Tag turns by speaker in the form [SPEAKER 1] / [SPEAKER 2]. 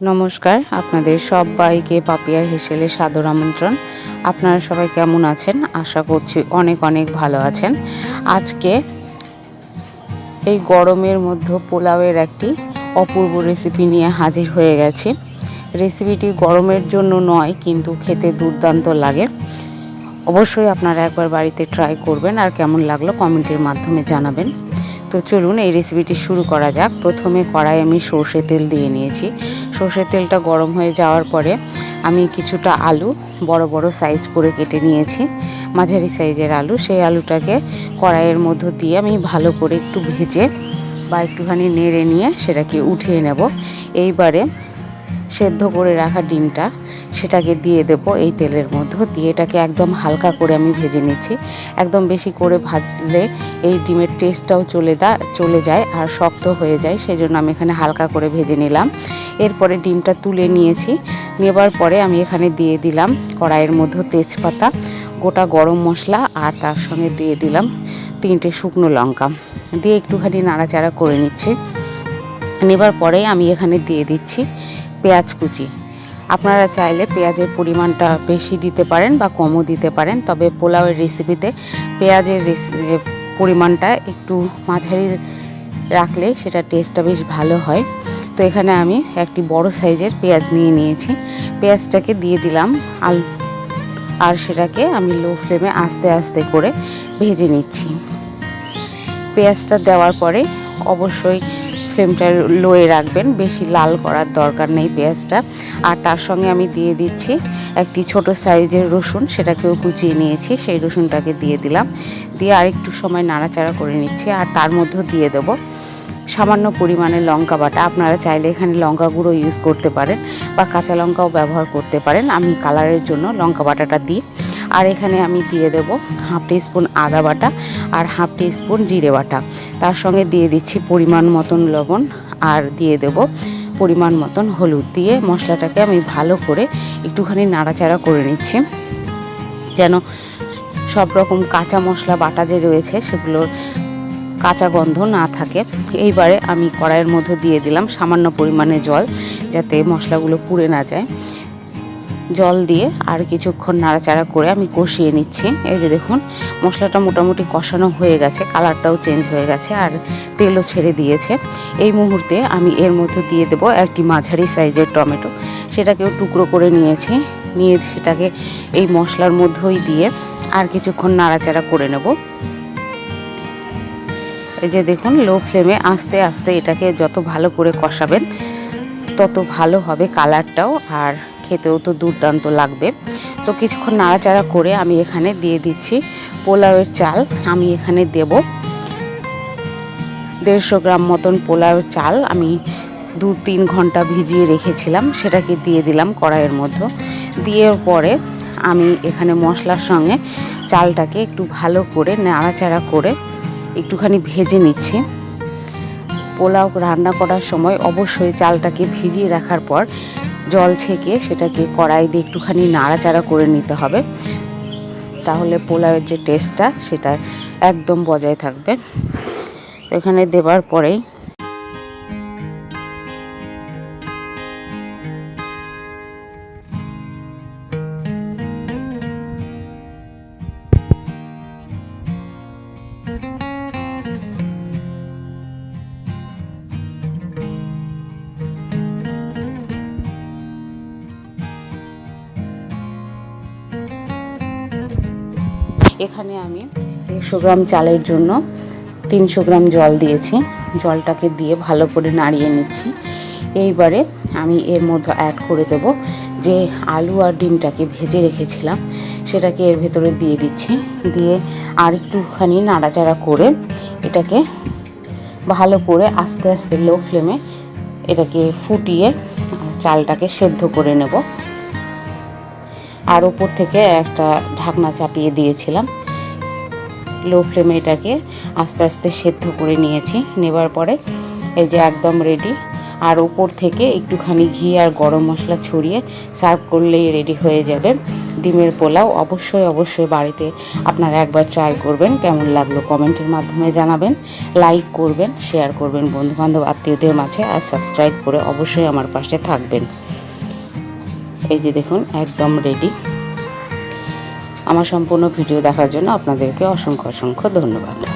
[SPEAKER 1] নমস্কার, আপনাদের সবাইকে পাপিয়ার হেসেলে সাদর আমন্ত্রণ। আপনারা সবাই কেমন আছেন? আশা করছি অনেক অনেক ভালো আছেন। আজকে এই গরমের মধ্যে পোলাওয়ের একটি অপূর্ব রেসিপি নিয়ে হাজির হয়ে গেছি। রেসিপিটি গরমের জন্য নয়, কিন্তু খেতে দুর্দান্ত লাগে। অবশ্যই আপনারা একবার বাড়িতে ট্রাই করবেন আর কেমন লাগল কমেন্টের মাধ্যমে জানাবেন। তো চলুন এই রেসিপিটি শুরু করা যাক। প্রথমে কড়াই আমি সর্ষে তেল দিয়ে নিয়েছি। সর্ষের তেলটা গরম হয়ে যাওয়ার পরে আমি কিছুটা আলু বড় বড় সাইজ করে কেটে নিয়েছি। মাঝারি সাইজের আলু। সেই আলুটাকে কড়াইয়ের মধ্য দিয়ে আমি ভালো করে একটু ভেজে বা একটুখানি নেড়ে নিয়ে সেটাকে উঠিয়ে নেব। এইবারে সেদ্ধ করে রাখা ডিমটা সেটাকে দিয়ে দেব এই তেলের মধ্যে। দিয়ে এটাকে একদম হালকা করে আমি ভেজে নিচ্ছি। একদম বেশি করে ভাজলে এই ডিমের টেস্টটাও চলে দা, চলে যায় আর শক্ত হয়ে যায়। সেই জন্য আমি এখানে হালকা করে ভেজে নিলাম। এরপরে ডিমটা তুলে নিয়েছি। নেবার পরে আমি এখানে দিয়ে দিলাম কড়াইয়ের মধ্যে তেজপাতা, গোটা গরম মশলা আর তার সঙ্গে দিয়ে দিলাম তিনটে শুকনো লঙ্কা। দিয়ে একটুখানি নাড়াচাড়া করে নিচ্ছি। নেবার পরে আমি এখানে দিয়ে দিচ্ছি পেঁয়াজ কুচি। আপনারা চাইলে পেঁয়াজের পরিমাণটা বেশি দিতে পারেন বা কমও দিতে পারেন, তবে পোলাওয়ের রেসিপিতে পেঁয়াজের পরিমাণটা একটু মাঝারি রাখলে সেটা টেস্টটা বেশ ভালো হয়। তো এখানে আমি একটি বড় সাইজের পেঁয়াজ নিয়ে নিয়েছি। পেঁয়াজটাকে দিয়ে দিলাম আল আর সেটাকে আমি লো ফ্লেমে আস্তে আস্তে করে ভেজে নিচ্ছি। পেঁয়াজটা দেওয়ার পরে অবশ্যই ফ্লেমটা লোয়ে রাখবেন, বেশি লাল করার দরকার নেই পেঁয়াজটা। আর তার সঙ্গে আমি দিয়ে দিচ্ছি একটি ছোট সাইজের রসুন, সেটাকেও কুচিয়ে নিয়েছি, সেই রসুনটাকে দিয়ে দিলাম। দিয়ে আরেকটু সময় নাড়াচাড়া করে নিচ্ছি আর তার মধ্যেও দিয়ে দেবো সামান্য পরিমাণে লঙ্কা বাটা। আপনারা চাইলে এখানে লঙ্কা গুঁড়ো ইউজ করতে পারেন বা কাঁচা লঙ্কাও ব্যবহার করতে পারেন। আমি কালারের জন্য লঙ্কা বাটাটা দিই। আর এখানে আমি দিয়ে দেব হাফ স্পুন আদা বাটা আর হাফ স্পুন জিরে বাটা। তার সঙ্গে দিয়ে দিচ্ছি পরিমাণ মতন লবণ আর দিয়ে দেব পরিমাণ মতন হলুদ দিয়ে মশলাটাকে আমি ভালো করে একটুখানি নাড়াচাড়া করে নিচ্ছি। যেন সব রকম কাঁচা মশলা বাটা যে রয়েছে সেগুলোর কাঁচা গন্ধ না থাকে। এইবারে আমি কড়াইয়ের মধ্যে দিয়ে দিলাম সামান্য পরিমাণে জল যাতে মশলাগুলো পুড়ে না যায়। জল দিয়ে আর কিছুক্ষণ নাড়াচাড়া করে আমি কষিয়ে নিচ্ছি। এই যে দেখুন, মশলাটা মোটামুটি কষানো হয়ে গেছে, কালারটাও চেঞ্জ হয়ে গেছে আর তেলও ছেড়ে দিয়েছে। এই মুহূর্তে আমি এর মধ্যে দিয়ে দেব একটি মাঝারি সাইজের টমেটো। সেটাকেও টুকরো করে নিয়েছি, নিয়ে সেটাকে এই মশলার মধ্যেই দিয়ে আর কিছুক্ষণ নাড়াচাড়া করে নেব। এই যে দেখুন, লো ফ্লেমে আস্তে আস্তে এটাকে যত ভালো করে কষাবেন, তত ভালো হবে কালারটাও আর খেতেও তো দুর্দান্ত লাগবে। তো কিছুক্ষণ নাড়াচাড়া করে আমি এখানে দিয়ে দিচ্ছি পোলাওয়ের চাল। আমি এখানে দেব দেড়শো গ্রাম মতন পোলাওয়ের চাল। আমি দু তিন ঘণ্টা ভিজিয়ে রেখেছিলাম, সেটাকে দিয়ে দিলাম কড়াইয়ের মধ্যে। দিয়ে পরে আমি এখানে মশলার সঙ্গে চালটাকে একটু ভালো করে নাড়াচাড়া করে একটুখানি ভেজে নিচ্ছি। পোলাও রান্না করার সময় অবশ্যই চালটাকে ভিজিয়ে রাখার পর জল ছেঁকে সেটাকে কড়াই দিয়ে একটুখানি নাড়াচাড়া করে নিতে হবে। তাহলে পোলাওয়ের যে টেস্টটা সেটা একদম বজায় থাকবে। এখানে দেবার পরেই এখানে আমি দেড়শো গ্রাম চালের জন্য তিনশো গ্রাম জল দিয়েছি। জলটাকে দিয়ে ভালো করে নাড়িয়ে নিচ্ছি। এইবারে আমি এর মধ্যে অ্যাড করে দেব যে আলু আর ডিমটাকে ভেজে রেখেছিলাম, সেটাকে এর ভেতরে দিয়ে দিচ্ছি। দিয়ে আর একটুখানি নাড়াচাড়া করে এটাকে ভালো করে আস্তে আস্তে লো ফ্লেমে এটাকে ফুটিয়ে চালটাকে সেদ্ধ করে নেব। আর ওপর থেকে একটা ঢাকনা চাপিয়ে দিয়েছিলাম। লো ফ্লেমে এটাকে আস্তে আস্তে সেদ্ধ করে নিয়েছি। নেবার পরে এই যে একদম রেডি আর ওপর থেকে একটুখানি ঘি আর গরম মশলা ছড়িয়ে সার্ভ করলেই রেডি হয়ে যাবে। ডিমের পোলাও অবশ্যই অবশ্যই বাড়িতে আপনারা একবার ট্রাই করবেন। কেমন লাগল কমেন্টের মাধ্যমে জানাবেন। লাইক করবেন শেয়ার করবেন বন্ধুবান্ধব, আত্মীয়দের মাঝে, আর সাবস্ক্রাইব করে অবশ্যই আমার পাশে থাকবেন। এই যে দেখুন একদম রেডি আমার সম্পূর্ণ ভিডিও দেখার জন্য আপনাদেরকে অসংখ্য অসংখ্য ধন্যবাদ।